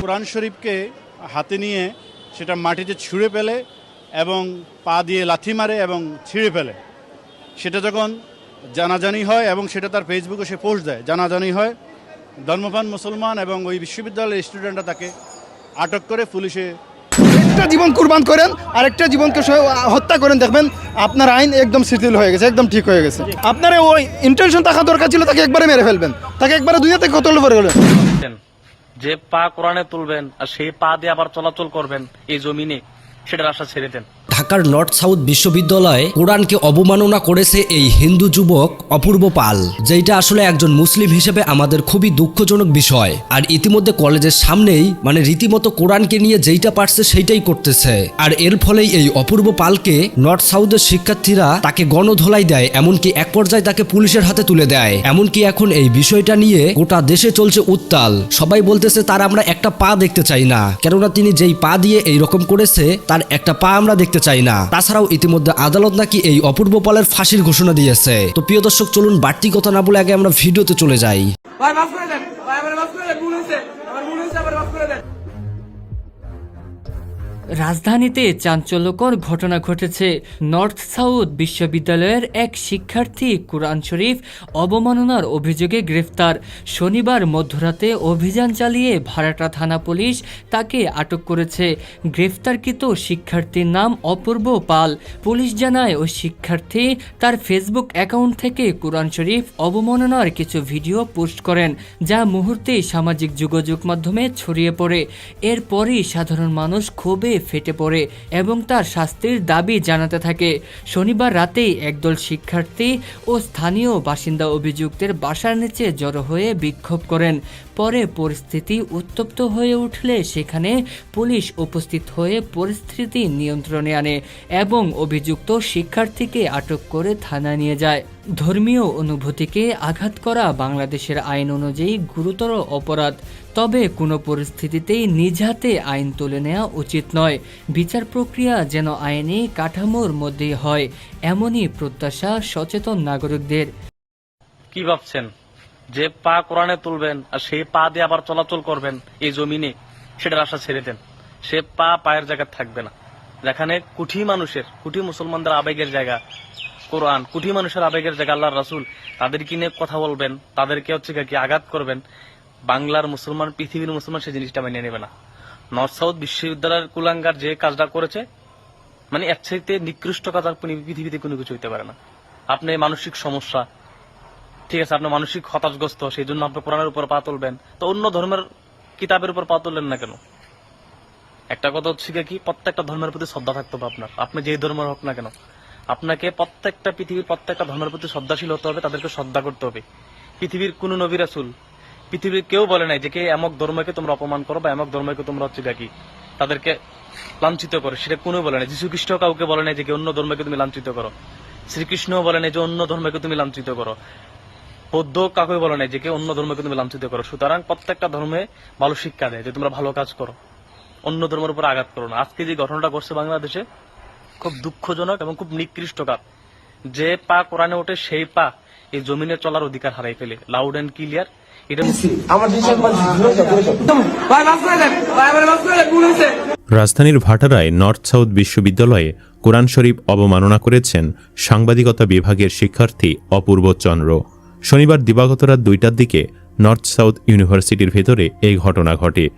কোরআন শরীফকে হাতে নিয়ে সেটা মাটিতে ছুঁড়ে ফেলে এবং পা দিয়ে লাথি মারে এবং ছিঁড়ে ফেলে। সেটা যখন জানাজানি হয় এবং সেটা তার ফেসবুকে সে পোস্ট দেয়। জানাজানি হয় ধর্মপান মুসলমান এবং ওই বিশ্ববিদ্যালয়ের স্টুডেন্টরা তাকে আটক করে পুলিশে একটা জীবন কুরবান করেন, আরেকটা জীবনকে হত্যা করেন, দেখবেন আপনার আইন একদম শিথিল হয়ে গেছে, একদম ঠিক হয়ে গেছে। আপনার ওই ইন্টেনশন থাকা দরকার ছিল, তাকে একবারে মেরে ফেলবেন। তাকে একবারে দুই হাতে কতল করে গেলেন যে পা কোরআনে তুলবেন, আর সেই পা দিয়ে আবার চলাচল করবেন এই জমিনে, সেটার আশা ছেড়ে দেন। ঢাকার নর্থ সাউথ বিশ্ববিদ্যালয়ে কোরআনকে অবমাননা করেছে এই হিন্দু যুবক অপূর্ব পাল যেটা আসলে একজন মুসলিম হিসেবে আমাদের খুবই দুঃখজনক বিষয়। আর ইতিমধ্যে কলেজের সামনেই মানে রীতিমতো কোরআনকে নিয়ে যেইটা পারছে সেইটাই করতেছে। আর এর ফলেই এই অপূর্ব পালকে নর্থ সাউথের শিক্ষার্থীরা তাকে গণধোলাই দেয়, এমনকি এক পর্যায়ে তাকে পুলিশের হাতে তুলে দেয়। এমনকি এখন এই বিষয়টা নিয়ে গোটা দেশে চলছে উত্তাল। সবাই বলতেছে, তার আমরা একটা পা দেখতে চাই না। কেননা তিনি যেই পা দিয়ে এই রকম করেছে, তার একটা পা আমরা দেখতে চাই না। তাছাড়াও ইতিমধ্যে আদালত নাকি এই অপূর্ব পালের ফাঁসির ঘোষণা দিয়েছে। তো প্রিয় দর্শক, চলুন বাড়তি কথা না বলে আগে আমরা ভিডিওতে চলে যাই। রাজধানীতে চাঞ্চল্যকর ঘটনা ঘটেছে। নর্থ সাউথ বিশ্ববিদ্যালয়ের এক শিক্ষার্থী কোরআন শরীফ অবমাননার অভিযোগে গ্রেফতার। শনিবার মধ্যরাতে অভিযান চালিয়ে ভাড়াটা থানা পুলিশ তাকে আটক করেছে। গ্রেফতারকৃত শিক্ষার্থীর নাম অপূর্ব পাল। পুলিশ জানায়, ওই শিক্ষার্থী তার ফেসবুক অ্যাকাউন্ট থেকে কোরআন শরীফ অবমাননার কিছু ভিডিও পোস্ট করেন, যা মুহূর্তেই সামাজিক যোগাযোগ মাধ্যমে ছড়িয়ে পড়ে। এরপরই সাধারণ মানুষ ক্ষোভে ফেটে পড়ে এবং তার শাস্তির দাবি জানাতে থাকে। শনিবার রাতেই একদল শিক্ষার্থী ও স্থানীয় বাসিন্দা অভিযুক্তের বাসার নিচে জড়ো হয়ে বিক্ষোভ করেন। পরে পরিস্থিতি উত্তপ্ত হয়ে উঠলে সেখানে পুলিশ উপস্থিত হয়ে পরিস্থিতি নিয়ন্ত্রণে আনে এবং অভিযুক্ত শিক্ষার্থীকে আটক করে থানায় নিয়ে যায়। ধর্মীয় অনুভূতিকে আঘাত করা বাংলাদেশের আইন অনুযায়ী গুরুতর অপরাধ। তবে কোনো পরিস্থিতিতেই নিজ হাতে আইন তুলে নেওয়া উচিত নয়। বিচার প্রক্রিয়া যেন আইনি কাঠামোর মধ্যেই হয়, এমনই প্রত্যাশা সচেতন নাগরিকদের। কি ভাবছেন? যে পা কোরআনে তুলবেন আর সেই পা দিয়ে আবার চলাচল করবেন এই জমিনে, সেটার আশা ছেড়ে দেন। সে পা পায়ের জায়গায় থাকবে না। যেখানে কুঠি মানুষের, কুঠি মুসলমানদের আবেগের জায়গা, কোরআন, কুঠি মানুষের আবেগের জায়গা আল্লাহ রাসুল, তাদেরকে নিয়ে কথা বলবেন, তাদেরকে হচ্ছে কি আঘাত করবেন, বাংলার মুসলমান, পৃথিবীর মুসলমান সেই জিনিসটা মেনে নেবে না। নর্থ সাউথ বিশ্ববিদ্যালয়ের কুলাঙ্গার যে কাজটা করেছে মানে এর চাইতে নিকৃষ্ট কাজ আর পৃথিবীতে কোনো কিছু হইতে পারে না। আপনি মানসিক সমস্যা ঠিক আছে আপনার মানসিক হতাশগ্রস্ত সেই জন্য আপনি কোরআনের উপর পা তুলবেন। তো অন্য ধর্মের কিতাবের উপর পা তুললেন না কেন? একটা কথা হচ্ছে কি, প্রত্যেকটা ধর্মের প্রতি শ্রদ্ধা থাকতে হবে আপনার। আপনি যেই ধর্মের হোক না কেন। আপনাকে প্রত্যেকটা পৃথিবীর প্রত্যেকটা ধর্মের প্রতি শ্রদ্ধাশীল হতে হবে, তাদেরকে শ্রদ্ধা করতে হবে। পৃথিবীর কোন নবী রাসূল, পৃথিবীর কেউ বলে নাই যে কে এমক ধর্মকে তোমরা অপমান করো বা এমক ধর্মকে তোমরা হচ্ছে কি, তাদেরকে লাঞ্ছিত করো। সেটা কোনো বলে নাই। যীশু খ্রিস্ট কাউকে বলে নাই যে অন্য ধর্মকে তুমি লাঞ্ছিত করো। শ্রীকৃষ্ণ বলে নাই যে অন্য ধর্মকে তুমি লাঞ্ছিত করো। বৌদ্ধ কাকুই বলে নাই যে কে অন্য ধর্মকে তুমি লাঞ্ছিত করো। সুতরাং প্রত্যেকটা ধর্মে ভালো শিক্ষা দেয় যে তোমরা ভালো কাজ করো। অন্য ধর্মের উপর আঘাত করো না। আজকে যে ঘটনাটা ঘটছে বাংলাদেশে খুব দুঃখজনক এবং খুব নিকৃষ্ট কাজ। যে পা কোরআনে ওঠে সেই পা এই জমিনে চলার অধিকার হারাই ফেলে। লাউড অ্যান্ড ক্লিয়ার রাজধানীর ভাটারায় নর্থ সাউথ বিশ্ববিদ্যালয়ে কোরআন শরীফ অবমাননা করেছেন সাংবাদিকতা বিভাগের শিক্ষার্থী অপূর্ব চন্দ্র। শনিবার দিবাগত রাত দুইটার দিকে নর্থ সাউথ ইউনিভার্সিটির ভেতরে এই ঘটনা ঘটে।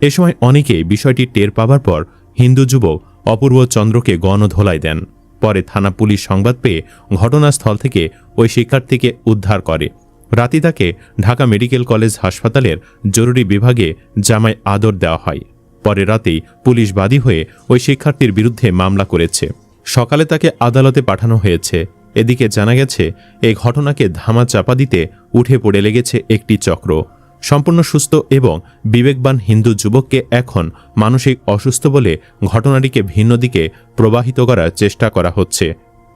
এ সময় অনেকে বিষয়টি টের পাবার পর হিন্দু যুবক অপূর্ব চন্দ্রকে গণধোলাই দেন। পরে থানা পুলিশ সংবাদ পেয়ে ঘটনাস্থল থেকে ওই শিক্ষার্থীকে উদ্ধার করে। রাতে তাকে ঢাকা মেডিকেল কলেজ হাসপাতালের জরুরি বিভাগে জামায় আদর দেওয়া হয়। পরে রাতেই পুলিশ বাদী হয়ে ওই শিক্ষার্থীর বিরুদ্ধে মামলা করেছে। সকালে তাকে আদালতে পাঠানো হয়েছে। এদিকে জানা গেছে, এই ঘটনাকে ধামা চাপা দিতে উঠে পড়ে লেগেছে একটি চক্র। সম্পূর্ণ সুস্থ এবং বিবেকবান হিন্দু যুবককে এখন মানসিক অসুস্থ বলে ঘটনাটিকে ভিন্ন দিকে প্রবাহিত করার চেষ্টা করা হচ্ছে।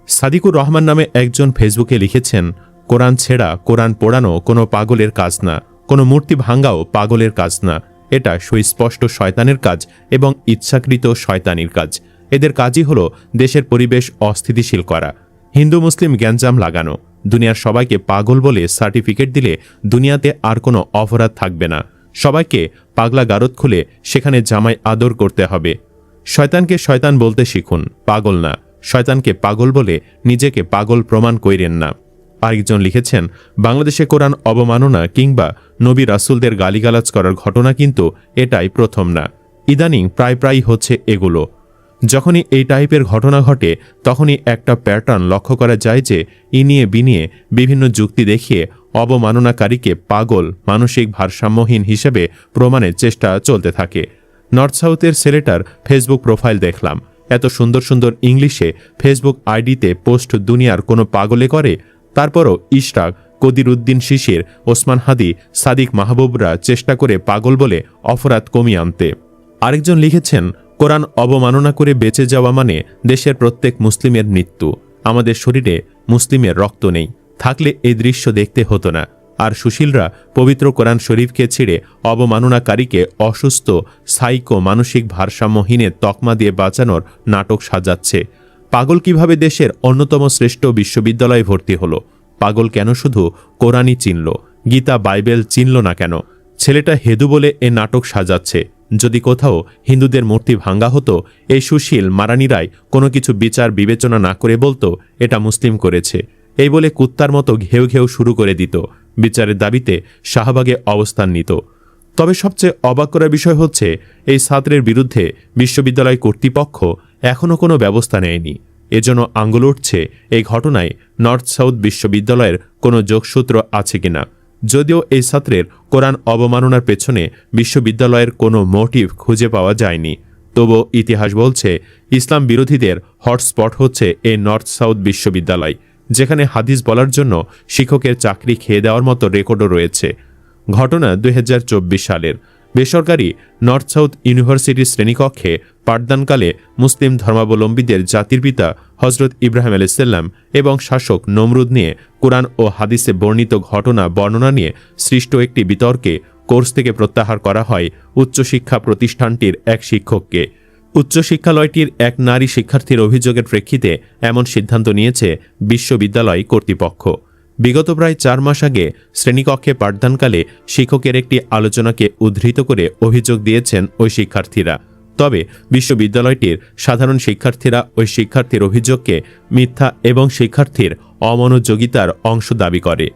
সাদিকুর রহমান নামে একজন ফেসবুকে লিখেছেন, কোরআন ছেঁড়া, কোরআন পোড়ানো কোনো পাগলের কাজ না। কোনো মূর্তি ভাঙ্গাও পাগলের কাজ না। এটা সুস্পষ্ট শয়তানের কাজ এবং ইচ্ছাকৃত শয়তানির কাজ। এদের কাজই হলো দেশের পরিবেশ অস্থিতিশীল করা। হিন্দু, মুসলিম গ্যাঞ্জাম লাগানো। দুনিয়ার সবাইকে পাগল বলে সার্টিফিকেট দিলে দুনিয়াতে আর কোনো অপরাধ থাকবে না। সবাইকে পাগলা গারদ খুলে সেখানে জামাই আদর করতে হবে। শয়তানকে শয়তান বলতে শিখুন, পাগল না। শয়তানকে পাগল বলে নিজেকে পাগল প্রমাণ কইরেন না। আরেকজন লিখেছেন, বাংলাদেশে কোরআন অবমাননা কিংবা নবী রাসুলদের গালিগালাজ করার ঘটনা কিন্তু এটাই প্রথম না। ইদানিং প্রায় প্রায় হচ্ছে এগুলো। যখনই এই টাইপের ঘটনা ঘটে, তখনই একটা প্যাটার্ন লক্ষ্য করা যায় যে, ইনিয়ে বিনিয়ে বিভিন্ন যুক্তি দেখিয়ে অবমাননাকারীকে পাগল, মানসিক ভারসাম্যহীন হিসেবে প্রমাণের চেষ্টা চলতে থাকে। নর্থ সাউথের ছেলেটার ফেসবুক প্রোফাইল দেখলাম। এত সুন্দর সুন্দর ইংলিশে ফেসবুক আইডিতে পোস্ট দুনিয়ার কোনো পাগলে করে? তারপরও ইশরাক কদির উদ্দিন শিশির, ওসমান হাদি, সাদিক মাহবুবরা চেষ্টা করে পাগল বলে অপরাধ কমিয়ে আনতে। আরেকজন লিখেছেন কোরআন অবমাননা করে বেঁচে যাওয়া মানে দেশের প্রত্যেক মুসলিমের মৃত্যু। আমাদের শরীরে মুসলিমের রক্ত নেই। থাকলে এই দৃশ্য দেখতে হতো না। আর সুশীলরা পবিত্র কোরআন শরীফকে ছেড়ে অবমাননাকারীকে অসুস্থ, সাইকো মানসিক ভারসাম্যহীনের তকমা দিয়ে বাঁচানোর নাটক সাজাচ্ছে। পাগল কীভাবে দেশের অন্যতম শ্রেষ্ঠ বিশ্ববিদ্যালয়ে ভর্তি হলো? পাগল কেন শুধু কোরআনই চিনল? গীতা বাইবেল চিনল না কেন? ছেলেটা হেদু বলে এ নাটক সাজাচ্ছে। যদি কোথাও হিন্দুদের মূর্তি ভাঙ্গা হতো, এই সুশীল মারানিরাই কোনো কিছু বিচার বিবেচনা না করে বলতো, এটা মুসলিম করেছে। এই বলে কুত্তার মতো ঘেউ ঘেউ শুরু করে দিত। বিচারের দাবিতে শাহবাগে অবস্থান নিত। তবে সবচেয়ে অবাক করার বিষয় হচ্ছে, এই ছাত্রের বিরুদ্ধে বিশ্ববিদ্যালয় কর্তৃপক্ষ এখনও কোনো ব্যবস্থা নেয়নি। এজন্য আঙ্গুল উঠছে, এই ঘটনায় নর্থ সাউথ বিশ্ববিদ্যালয়ের কোনো যোগসূত্র আছে কিনা। যদিও এই ছাত্রের কোরআন অবমাননার পেছনে বিশ্ববিদ্যালয়ের কোনো মোটিভ খুঁজে পাওয়া যায়নি। তবু ইতিহাস বলছে, ইসলাম বিরোধীদের হটস্পট হচ্ছে এ নর্থ সাউথ বিশ্ববিদ্যালয়, যেখানে হাদিস বলার জন্য শিক্ষকের চাকরি খেয়ে দেওয়ার মতো রেকর্ডও রয়েছে। ঘটনা দুই হাজার চব্বিশ সালের। বেসরকারি নর্থ সাউথ ইউনিভার্সিটির শ্রেণীকক্ষে পাঠদানকালে মুসলিম ধর্মাবলম্বীদের জাতির পিতা হজরত ইব্রাহিম আলাইসাল্লাম এবং শাসক নমরুদ নিয়ে কোরআন ও হাদিসে বর্ণিত ঘটনা বর্ণনা নিয়ে সৃষ্ট একটি বিতর্কে কোর্স থেকে প্রত্যাহার করা হয় উচ্চশিক্ষা প্রতিষ্ঠানটির এক শিক্ষককে। উচ্চশিক্ষালয়টির এক নারী শিক্ষার্থীর অভিযোগের প্রেক্ষিতে এমন সিদ্ধান্ত নিয়েছে বিশ্ববিদ্যালয় কর্তৃপক্ষ। বিগত প্রায় চার মাস আগে শ্রেণীকক্ষে পাঠদানকালে শিক্ষকের একটি আলোচনাকে উদ্ধৃত করে অভিযোগ দিয়েছেন ওই শিক্ষার্থীরা। তবে বিশ্ববিদ্যালয়টির সাধারণ শিক্ষার্থীরা ওই শিক্ষার্থীর অভিযোগকে মিথ্যা এবং শিক্ষার্থীর অমনোযোগিতার অংশ দাবি করে।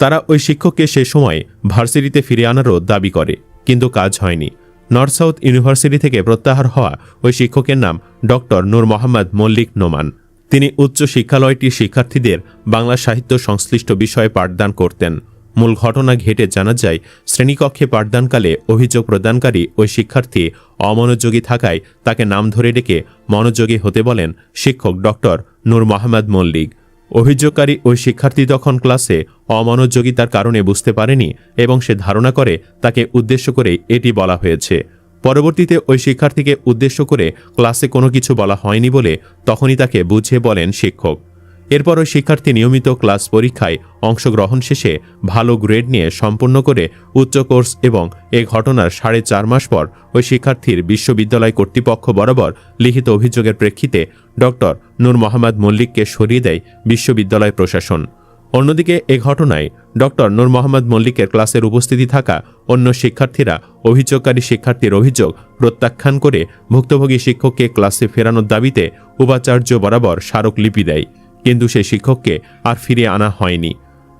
তারা ওই শিক্ষককে সে সময় ভার্সিটিতে ফিরে আনারও দাবি করে, কিন্তু কাজ হয়নি। নর্থ সাউথ ইউনিভার্সিটি থেকে প্রত্যাহার হওয়া ওই শিক্ষকের নাম ডক্টর নূর মোহাম্মদ মল্লিক নোমান। তিনি উচ্চ শিক্ষালয়টির শিক্ষার্থীদের বাংলা সাহিত্য সংশ্লিষ্ট বিষয়ে পাঠদান করতেন। মূল ঘটনা ঘেটে জানা যায়, শ্রেণীকক্ষে পাঠদানকালে অভিযোগ প্রদানকারী ওই শিক্ষার্থী অমনোযোগী থাকায় তাকে নাম ধরে ডেকে মনোযোগী হতে বলেন শিক্ষক ডক্টর নূর মোহাম্মদ মল্লিক। অভিযোগকারী ওই শিক্ষার্থী তখন ক্লাসে অমনোযোগিতার কারণে বুঝতে পারেনি এবং সে ধারণা করে তাকে উদ্দেশ্য করে এটি বলা হয়েছে। পরবর্তীতে ওই শিক্ষার্থীকে উদ্দেশ্য করে ক্লাসে কোনো কিছু বলা হয়নি বলে তখনই তাকে বুঝিয়ে বলেন শিক্ষক। এরপর ওই শিক্ষার্থী নিয়মিত ক্লাস পরীক্ষায় অংশগ্রহণ শেষে ভালো গ্রেড নিয়ে সম্পূর্ণ করে উচ্চ কোর্স এবং এ ঘটনার সাড়ে চার মাস পর ওই শিক্ষার্থীর বিশ্ববিদ্যালয় কর্তৃপক্ষ বরাবর লিখিত অভিযোগের প্রেক্ষিতে ডক্টর নূর মোহাম্মদ মল্লিককে সরিয়ে দেয় বিশ্ববিদ্যালয় প্রশাসন। অন্যদিকে এ ঘটনায় ডক্টর নূর মোহাম্মদ মল্লিকের ক্লাসের উপস্থিতি থাকা অন্য শিক্ষার্থীরা অভিযোগকারী শিক্ষার্থীর অভিযোগ প্রত্যাখ্যান করে ভুক্তভোগী শিক্ষককে ক্লাসে ফেরানোর দাবিতে উপাচার্য বরাবর স্মারকলিপি দেয়, কিন্তু সেই শিক্ষককে আর ফিরে আনা হয়নি।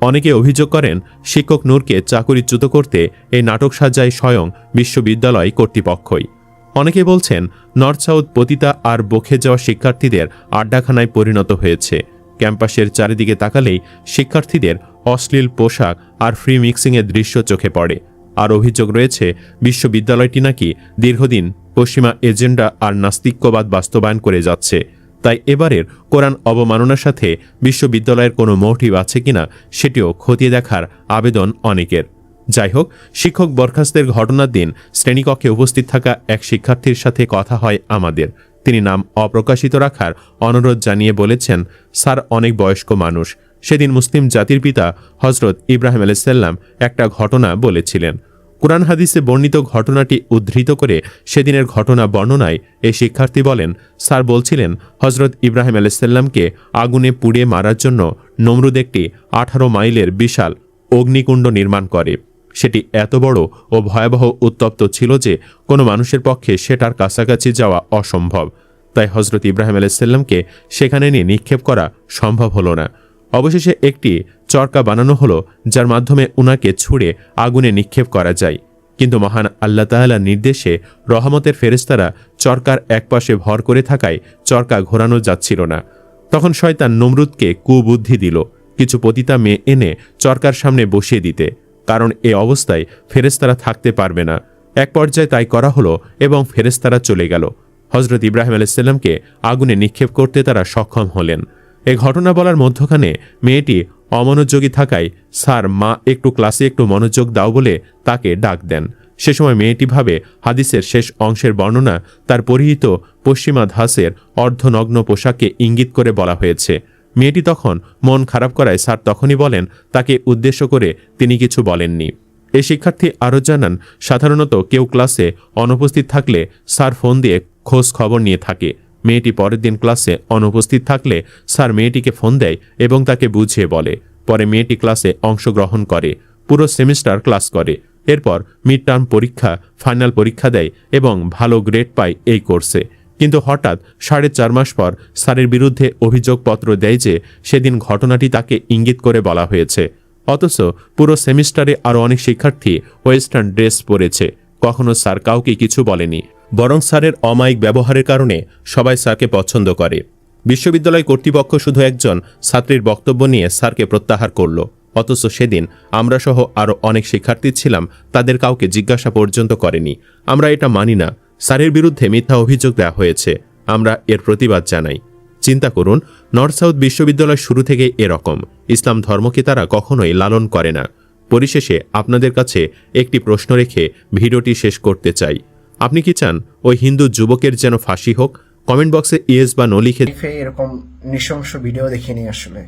অনেকে অভিযোগ করেন শিক্ষক নূরকে চাকুরিচ্যুত করতে এই নাটক সাজায় স্বয়ং বিশ্ববিদ্যালয় কর্তৃপক্ষই। অনেকে বলছেন, নর্থ সাউথ পতিতা আর বখে যাওয়া শিক্ষার্থীদের আড্ডাখানায় পরিণত হয়েছে। ক্যাম্পাসের চারিদিকে তাকালেই শিক্ষার্থীদের অশ্লীল পোশাক আর ফ্রি মিক্সিংয়ের দৃশ্য চোখে পড়ে। আর অভিযোগ রয়েছে, বিশ্ববিদ্যালয়টি নাকি দীর্ঘদিন পশ্চিমা এজেন্ডা আর নাস্তিক্যবাদ বাস্তবায়ন করে যাচ্ছে। তাই এবারের কোরআন অবমাননার সাথে বিশ্ববিদ্যালয়ের কোনো মোটিভ আছে কিনা সেটিও খতিয়ে দেখার আবেদন অনেকের। যাই হোক, শিক্ষক বরখাস্তের ঘটনার দিন শ্রেণীকক্ষে উপস্থিত থাকা এক শিক্ষার্থীর সাথে কথা হয় আমাদের। তিনি নাম অপ্রকাশিত রাখার অনুরোধ জানিয়ে বলেছেন, স্যার, অনেক বয়স্ক মানুষ। সেদিন মুসলিম জাতির পিতা হজরত ইব্রাহিম আলাইসাল্লাম একটা ঘটনা বলেছিলেন। কোরআন হাদিসে বর্ণিত ঘটনাটি উদ্ধৃত করে সেদিনের ঘটনা বর্ণনায় এই শিক্ষার্থী বলেন, স্যার বলছিলেন হজরত ইব্রাহিম আলাইসাল্লামকে আগুনে পুড়িয়ে মারার জন্য নমরুদ একটি আঠারো মাইলের বিশাল অগ্নিকুণ্ড নির্মাণ করে। সেটি এত বড় ও ভয়াবহ উত্তপ্ত ছিল যে কোনো মানুষের পক্ষে সেটার কাছাকাছি যাওয়া অসম্ভব। তাই হজরত ইব্রাহিম আলাইসাল্লামকে সেখানে নিয়ে নিক্ষেপ করা সম্ভব হলো না। অবশেষে একটি চরকা বানানো হলো, যার মাধ্যমে উনাকে ছুঁড়ে আগুনে নিক্ষেপ করা যায়। কিন্তু মহান আল্লাহ তাআলার নির্দেশে রহমতের ফেরেস্তারা চরকার একপাশে ভর করে থাকায় চরকা ঘোরানো যাচ্ছিল না। তখন শয়তান নমরুদকে কুবুদ্ধি দিল। কিছু পতিতা মেয়ে এনে চরকার সামনে বসিয়ে দিতে। কারণ এ অবস্থায় ফেরেস্তারা থাকতে পারবে না। এক পর্যায়ে তাই করা হলো এবং ফেরেস্তারা চলে গেল। হজরত ইব্রাহিম আলাইসাল্লামকে আগুনে নিক্ষেপ করতে তারা সক্ষম হলেন। এ ঘটনা বলার মধ্যখানে মেয়েটি অমনোযোগী থাকায়, স্যার, মা একটু ক্লাসে একটু মনোযোগ দাও বলে তাকে ডাক দেন। সে সময় মেয়েটি ভাবে, হাদিসের শেষ অংশের বর্ণনা তার পরিহিত পশ্চিমা ধাসের অর্ধনগ্ন পোশাককে ইঙ্গিত করে বলা হয়েছে। মেয়েটি তখন মন খারাপ করায় স্যার তখনই বলেন, তাকে উদ্দেশ্য করে তিনি কিছু বলেননি। এই শিক্ষার্থী আরও জানান, সাধারণত কেউ ক্লাসে অনুপস্থিত থাকলে স্যার ফোন দিয়ে খোঁজ খবর নিয়ে থাকে। মেয়েটি পরের দিন ক্লাসে অনুপস্থিত থাকলে স্যার মেয়েটিকে ফোন দেয় এবং তাকে বুঝিয়ে বলে। পরে মেয়েটি ক্লাসে অংশগ্রহণ করে, পুরো সেমিস্টার ক্লাস করে। এরপর মিড টার্ম পরীক্ষা, ফাইনাল পরীক্ষা দেয় এবং ভালো গ্রেড পায় এই কোর্সে। কিন্তু হঠাৎ সাড়ে চার মাস পর স্যারের বিরুদ্ধে অভিযোগপত্র দেয় যে সেদিন ঘটনাটি তাকে ইঙ্গিত করে বলা হয়েছে। অথচ পুরো সেমিস্টারে আরও অনেক শিক্ষার্থী ওয়েস্টার্ন ড্রেস পরেছে। কখনো স্যার কাউকে কিছু বলেনি। বরং স্যারের অমায়িক ব্যবহারের কারণে সবাই স্যারকে পছন্দ করে। বিশ্ববিদ্যালয় কর্তৃপক্ষ শুধু একজন ছাত্রীর বক্তব্য নিয়ে স্যারকে প্রত্যাহার করল। অথচ সেদিন আমরা সহ আরও অনেক শিক্ষার্থী ছিলাম, তাদের কাউকে জিজ্ঞাসা পর্যন্ত করেনি। আমরা এটা মানি না। স্যারের বিরুদ্ধে মিথ্যা অভিযোগ দেওয়া হয়েছে। আমরা এর প্রতিবাদ জানাই। চিন্তা করুন, নর্থ সাউথ বিশ্ববিদ্যালয় শুরু থেকে এরকম ইসলাম ধর্মকে তারা কখনোই লালন করে না। পরিশেষে আপনাদের কাছে একটি প্রশ্ন রেখে ভিডিওটি শেষ করতে চাই। আপনি কি চান ওই হিন্দু যুবকের যেন ফাঁসি হোক? কমেন্ট বক্সে ইয়েস বা নো লিখে এরকম নৃশংস ভিডিও দেখিনি আসলে।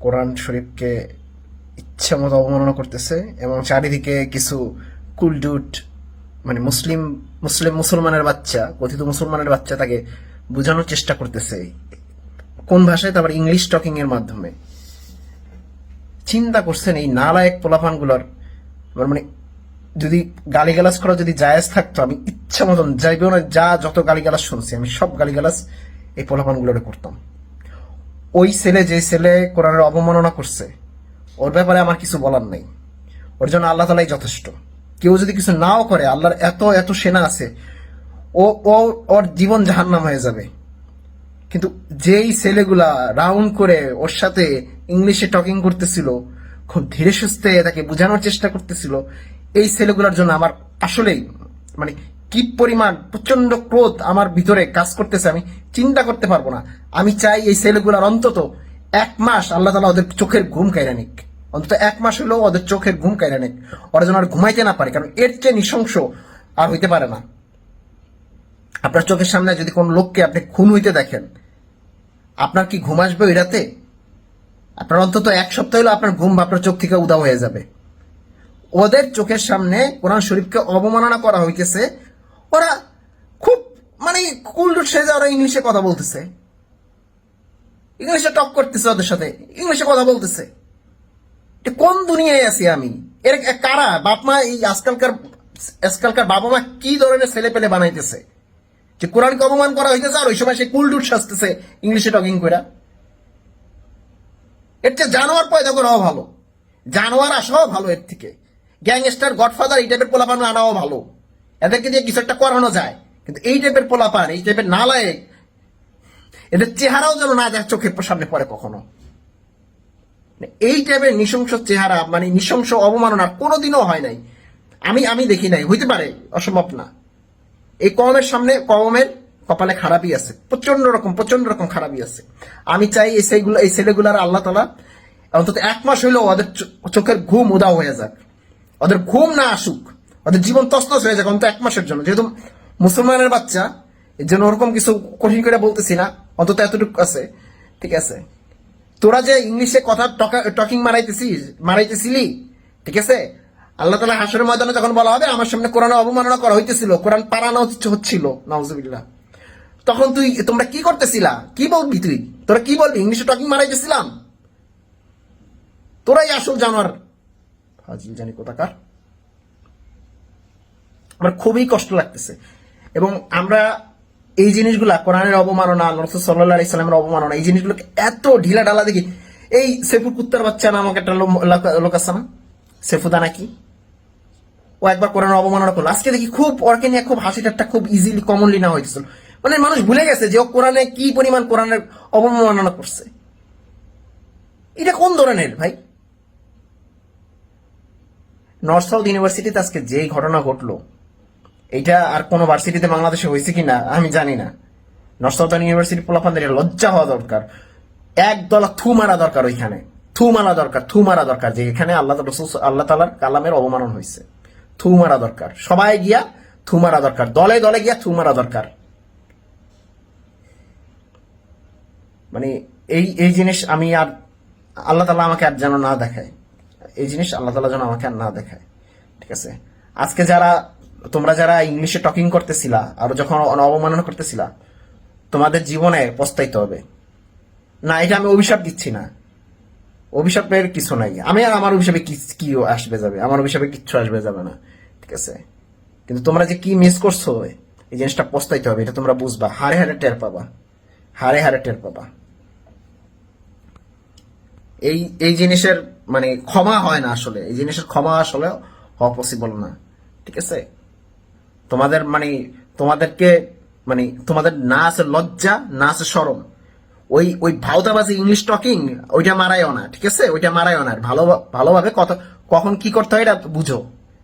কোরআন শরীফকে ইচ্ছা মতো অবমাননা করতেছে এবং চারিদিকে কিছু কুলডুট মানে মুসলিম মুসলিম মুসলমানের বাচ্চা, কথিত মুসলমানের বাচ্চা তাকে বোঝানোর চেষ্টা করতেছে। কোন ভাষায়? তারপর ইংলিশ টকিং এর মাধ্যমে। চিন্তা করছেন এই নালায়ক পোলাপানগুলোর আমার মানে যদি গালিগালাজ করা যদি জায়েজ থাকতো, আমি ইচ্ছা মতন যাই না, যা যত গালিগালাজ শুনছি, আমি সব গালিগালাজ এই পোলাপানগুলোরে করতাম। ওই ছেলে যে ছেলে কোরআনের অবমাননা করছে, ওর ব্যাপারে আমার কিছু বলার নেই। ওর জন্য আল্লাহ তালাই যথেষ্ট। কেউ যদি কিছু নাও করে, আল্লাহর এত এত সেনা আছে, ও ওর জীবন জাহান্নাম হয়ে যাবে। কিন্তু যেই ছেলেগুলা রাউন্ড করে ওর সাথে ইংলিশে টকিং করতেছিল, খুব ধীরে সুস্থে তাকে বোঝানোর চেষ্টা করতেছিল, এই ছেলেগুলোর জন্য আমার আসলেই মানে কি পরিমাণ প্রচণ্ড ক্রোধ আমার ভিতরে কাজ করতেছে, আমি চিন্তা করতে পারব না। আমি চাই এই ছেলেগুলার অন্তত এক মাস আল্লাহ তালা ওদের চোখের ঘুম কায়রা নিক। অন্তত এক মাস হলেও ওদের চোখের ঘুম কায়রা নিক ওরা যেন আর ঘুমাইতে না পারে, কারণ এর চেয়ে নৃশংস আর হইতে পারে না। আপনার চোখের সামনে যদি কোন লোককে আপনি খুন হইতে দেখেন, আপনার কি ঘুম আসবে ওই রাতে? আপনার অন্তত এক সপ্তাহ হলে আপনার ঘুম আপনার চোখ থেকে উদাও হয়ে যাবে। ওদের চোখের সামনে কোরআন শরীফকে অবমাননা করা হইতেছে। ওরা খুব মানে কুল সেজে ওরা ইংলিশে কথা বলতেছে। ইংলিশে টক করতেছে ওদের সাথে, ইংলিশে কথা বলতেছে। কোন দুনিয়ায় আছি আমি? এর কারা? বাপ মা এই আজকালকার আজকালকার বাবা মা কি ধরনের ছেলে পেলে বানাইতেছে? যে কোরআনকে অপমান করা হইতেছে আর ওই সময় সে কুলডুট সাজতেছে ইংলিশে টকিং করে এর চেয়ে জানোয়ার পয়দা করাও ভালো। জানোয়ার আসাও ভালো এর থেকে। গ্যাংস্টার গডফাদার এই টাইপের পোলাপান আনাও ভালো। এদেরকে দিয়ে কিছু একটা করানো যায়। কিন্তু এই টাইপের পোলাপান, এই টাইপের নালায়েক, এদের চেহারাও যেন না যায়, চোখের সামনে পড়ে কখনো। এই টাইপের নৃশংস চেহারা মানে নৃশংস অবমাননা কোনোদিনও হয় নাই। আমি আমি দেখি নাই, হইতে পারে, অসম্ভব না। এই কমের সামনে কমের কপালে খারাপই আছে প্রচণ্ড রকম প্রচণ্ড রকম খারাপই আছে। আমি চাই এই সেইগুলো, এই ছেলেগুলার আল্লাহ তালা অন্তত এক মাস হইলেও ওদের চোখের ঘুম উদাও হয়ে যাক। ওদের ঘুম না আসুক, ওদের জীবন তসতস হয়ে যাক অন্তত এক মাসের জন্য। যেহেতু মুসলমানের বাচ্চা, এর জন্য ওরকম কিছু কঠিন করে বলতেছি না, অন্তত এতটুকু আছে, ঠিক আছে? তোরা যে ইংলিশে কথা টকিং মারাইতেছিস মারাইতেছিলি, ঠিক আছে? আল্লাহ তালা হাসরের ময়দানে যখন বলা হবে, আমার সামনে কোরআন অবমাননা করা হইতেছিল, কোরআন পারানো হচ্ছে- হচ্ছিল, নাউজুবিল্লাহ। তখন তুই, তোমরা কি করতেছিলা? কি বলবি তুই? তোরা কি বলবি? ইংলিশে টকিং মারাইতেছিলাম? তোরাই আসল হাজিল জানি কোথাকার। আমার খুবই কষ্ট লাগতেছে। এবং আমরা এই জিনিসগুলা কোরআনের অবমাননা রসুল সাল্লাহ আলি সাল্লামের অবমাননা, এই জিনিসগুলোকে এত ঢিলা ঢালা দেখি। এই সেফুর কুত্তার বাচ্চা নামক একটা লোক- আছে না? সেফুদা নাকি? ও একবার কোরআন অবমাননা করল। আজকে দেখি খুব ওরকে নিয়ে খুব হাসি ঠাট্টা, খুব ইজিলি কমনলি না হইতেছিল। মানে মানুষ ভুলে গেছে যে ও কোরআনে কি পরিমাণ কোরআনের অবমাননা করছে। এটা কোন ধরনের ভাই? নর্থ সাউথ ইউনিভার্সিটিতে আজকে যেই ঘটনা ঘটলো এইটা আর কোনো ভার্সিটিতে বাংলাদেশে হয়েছে কিনা, আমি জানি না। নর্থ সাউথার্ন ইউনিভার্সিটি পোলাপানদের এটা লজ্জা হওয়া দরকার। একদলা থু মারা দরকার ওইখানে। থু মারা দরকার, থু মারা দরকার, যে এখানে আল্লাহ আল্লাহ তালার কালামের অবমানন হয়েছে। থু মারা দরকার। সবাই গিয়া থু মারা দরকার। দলে দলে গিয়া থু মারা দরকার। মানে এই এই জিনিস আমি আর আল্লাহ তালা আমাকে আর যেন না দেখায়। এই জিনিস আল্লাহ তালা যেন আমাকে আর না দেখায়। ঠিক আছে? আজকে যারা তোমরা যারা ইংলিশে টকিং করতেছিলা আর যখন অবমাননা করতেছিলা, তোমাদের জীবনে পস্তাইতে হবে। না, এটা আমি অভিশাপ দিচ্ছি না। অভিশাপের কিছু নাই। আমি আর আমার অভিশাপে কি আসবে যাবে? আমার অভিশাপে কিচ্ছু আসবে যাবে না। ঠিক আছে? কিন্তু তোমরা যে কি মিস করছ, এই জিনিসটা পস্তাইতে হবে। এটা তোমরা বুঝবা। হারে হারে টের পাবা। হারে হারে টের পাবা। এই এই জিনিসের মানে ক্ষমা হয় না আসলে। এই জিনিসের ক্ষমা আসলে হওয়া পসিবল না। ঠিক আছে? তোমাদের মানে তোমাদেরকে মানে তোমাদের না আছে লজ্জা, না আছে সরম ওই ওই ভাওতাবাজি ইংলিশ টকিং ওইটা মারাই না, ঠিক আছে? ওইটা মারাই না। ভালো, ভালোভাবে কত, কখন কি করতে হয় এটা বুঝো।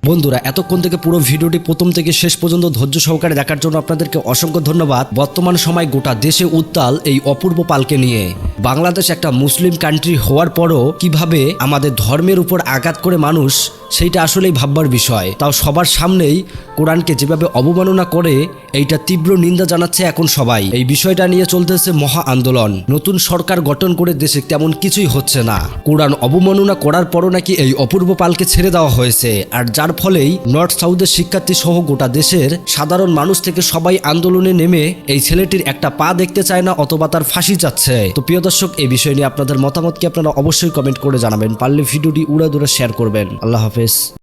বন্ধুরা, এতক্ষণ থেকে পুরো ভিডিওটি প্রথম থেকে শেষ পর্যন্ত ধৈর্য সহকারে দেখার জন্য আপনাদেরকে অসংখ্য ধন্যবাদ। বর্তমান সময় গোটা দেশে উত্তাল এই অপূর্ব পালকে নিয়ে। বাংলাদেশ একটা মুসলিম কান্ট্রি হওয়ার পরও কীভাবে আমাদের ধর্মের উপর আঘাত করে মানুষ, সেইটা আসলেই ভাববার বিষয়। তাও সবার সামনেই কোরআনকে যেভাবে অবমাননা করে, এইটা তীব্র নিন্দা জানাচ্ছে এখন সবাই। এই বিষয়টা নিয়ে চলতেছে মহা আন্দোলন। নতুন সরকার গঠন করে দেশে তেমন কিছুই হচ্ছে না। কোরআন অবমাননা করার পরও নাকি এই অপূর্ব পালকে ছেড়ে দেওয়া হয়েছে। আর যার ফলেই নর্থ সাউথের শিক্ষার্থী সহ গোটা দেশের সাধারণ মানুষ থেকে সবাই আন্দোলনে নেমে এই ছেলেটির একটা পা দেখতে চায় না অথবা তার ফাঁসি যাচ্ছে তো প্রিয় দর্শক এই বিষয় নিয়ে আপনাদের মতামতকে আপনারা অবশ্যই কমেন্ট করে জানাবেন। পারলে ভিডিওটি উড়া দূরে শেয়ার করবেন। আল্লাহ হাফেজ।